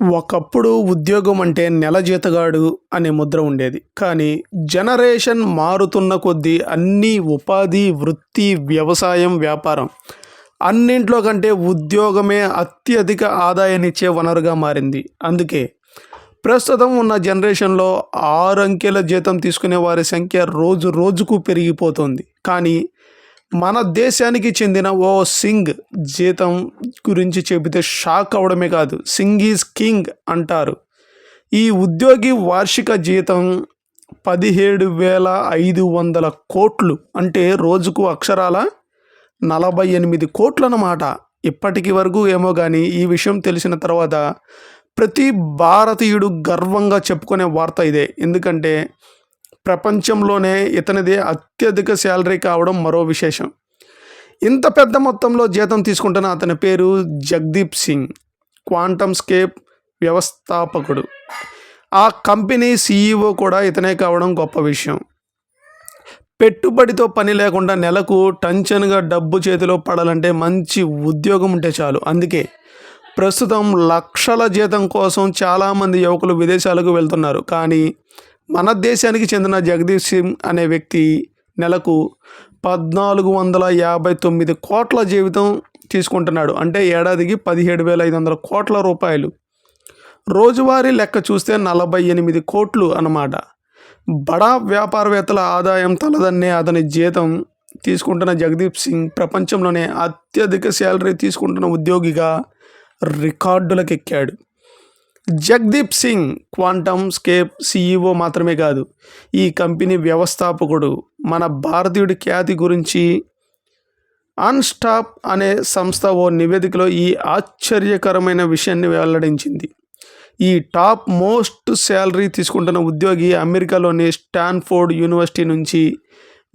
ఒకప్పుడు ఉద్యోగం అంటే నెల జీతగాడు అనే ముద్ర ఉండేది. కానీ జనరేషన్ మారుతున్న కొద్దీ అన్ని ఉపాధి వృత్తి వ్యవసాయం వ్యాపారం అన్నింట్లో కంటే ఉద్యోగమే అత్యధిక ఆదాయాన్నిచ్చే వనరుగా మారింది. అందుకే ప్రస్తుతం ఉన్న జనరేషన్లో ఆరు అంకెల జీతం తీసుకునే వారి సంఖ్య రోజు రోజుకు పెరిగిపోతుంది. కానీ మన దేశానికి చెందిన ఓ సింగ్ జీతం గురించి చెబితే షాక్ అవడమే కాదు. సింగ్ ఈజ్ కింగ్ అంటారు. ఈ ఉద్యోగి వార్షిక జీతం పదిహేడు వేల ఐదు వందల కోట్లు అంటే రోజుకు అక్షరాల నలభై ఎనిమిది కోట్లు అన్నమాట ఇప్పటికి వరకు ఏమో కానీ ఈ విషయం తెలిసిన తర్వాత ప్రతి భారతీయుడు గర్వంగా చెప్పుకునే వార్త ఇదే. ఎందుకంటే ప్రపంచంలోనే ఇతనిది అత్యధిక శాలరీ కావడం మరో విశేషం. ఇంత పెద్ద మొత్తంలో జీతం తీసుకుంటున్న అతని పేరు జగదీప్ సింగ్ క్వాంటమ్ స్కేప్ వ్యవస్థాపకుడు. ఆ కంపెనీ సీఈఓ కూడా ఇతనే కావడం గొప్ప విషయం. పెట్టుబడితో పని లేకుండా నెలకు టంచన్గా డబ్బు చేతిలో పడాలంటే మంచి ఉద్యోగం ఉంటే చాలు. అందుకే ప్రస్తుతం లక్షల జీతం కోసం చాలామంది యువకులు విదేశాలకు వెళ్తున్నారు. కానీ మన దేశానికి చెందిన జగదీప్ సింగ్ అనే వ్యక్తి నెలకు పద్నాలుగు వందల యాభై తొమ్మిది కోట్ల జీవితం తీసుకుంటున్నాడు. అంటే ఏడాదికి పదిహేడు వేల ఐదు వందల కోట్ల రూపాయలు. రోజువారీ లెక్క చూస్తే నలభై ఎనిమిది కోట్లు అన్నమాట. బడా వ్యాపారవేత్తల ఆదాయం తలదన్నే అతని జీతం తీసుకుంటున్న జగదీప్ సింగ్ ప్రపంచంలోనే అత్యధిక శాలరీ తీసుకుంటున్న ఉద్యోగిగా రికార్డులకెక్కాడు. Jagdeep Singh QuantumScape CEO మాత్రమే కాదు ఈ కంపెనీ వ్యవస్థాపకుడు. మన భారతీయుడి ఖ్యాతి గురించి అన్స్టాప్ అనే సంస్థ ఓ నివేదికలో ఈ ఆశ్చర్యకరమైన విషయాన్ని వెల్లడించింది. ఈ టాప్ మోస్ట్ శాలరీ తీసుకుంటున్న ఉద్యోగి అమెరికాలోని స్టాన్ఫోర్డ్ యూనివర్సిటీ నుంచి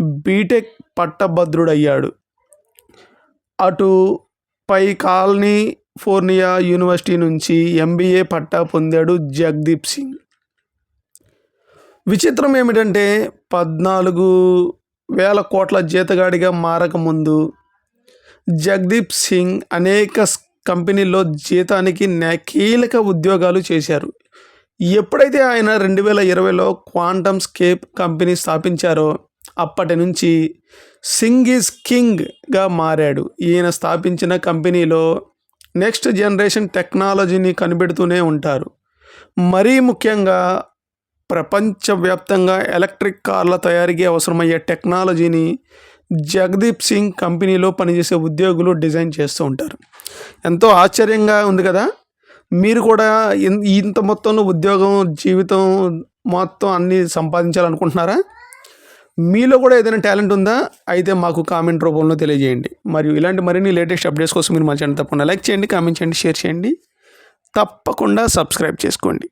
బీటెక్ పట్టభద్రుడయ్యాడు. అటు పై కాలనీ ఫోర్నియా యూనివర్సిటీ నుంచి ఎంబీఏ పట్టా పొందాడు జగదీప్ సింగ్. విచిత్రం ఏమిటంటే పద్నాలుగు వేల కోట్ల జీతగాడిగా మారకముందు జగదీప్ సింగ్ అనేక స్- కంపెనీల్లో జీతానికి కీలక ఉద్యోగాలు చేశారు. ఎప్పుడైతే ఆయన రెండు వేల ఇరవైలో క్వాంటమ్ స్కేప్ కంపెనీ స్థాపించారో అప్పటి నుంచి సింగ్ ఈజ్ కింగ్గా మారాడు. ఈయన స్థాపించిన కంపెనీలో నెక్స్ట్ జనరేషన్ టెక్నాలజీని కనిపెడుతూనే ఉంటారు. మరీ ముఖ్యంగా ప్రపంచవ్యాప్తంగా ఎలక్ట్రిక్ కార్ల తయారీకి అవసరమయ్యే టెక్నాలజీని జగదీప్ సింగ్ కంపెనీలో పనిచేసే ఉద్యోగులు డిజైన్ చేస్తూ ఉంటారు. ఎంతో ఆశ్చర్యంగా ఉంది కదా? మీరు కూడా ఇన్- ఇంత మొత్తంలో ఉద్యోగం జీవితం మొత్తం అన్నీ సంపాదించాలనుకుంటున్నారా? మీలో కూడా ఏదైనా టాలెంట్ ఉందా? అయితే మాకు కామెంట్ రూపంలో తెలియజేయండి. మరియు ఇలాంటి మరిన్ని లేటెస్ట్ అప్డేట్స్ కోసం మీరు మా ఛానల్ తప్పకుండా లైక్ చేయండి కామెంట్ చేయండి షేర్ చేయండి. తప్పకుండా సబ్స్క్రైబ్ చేసుకోండి.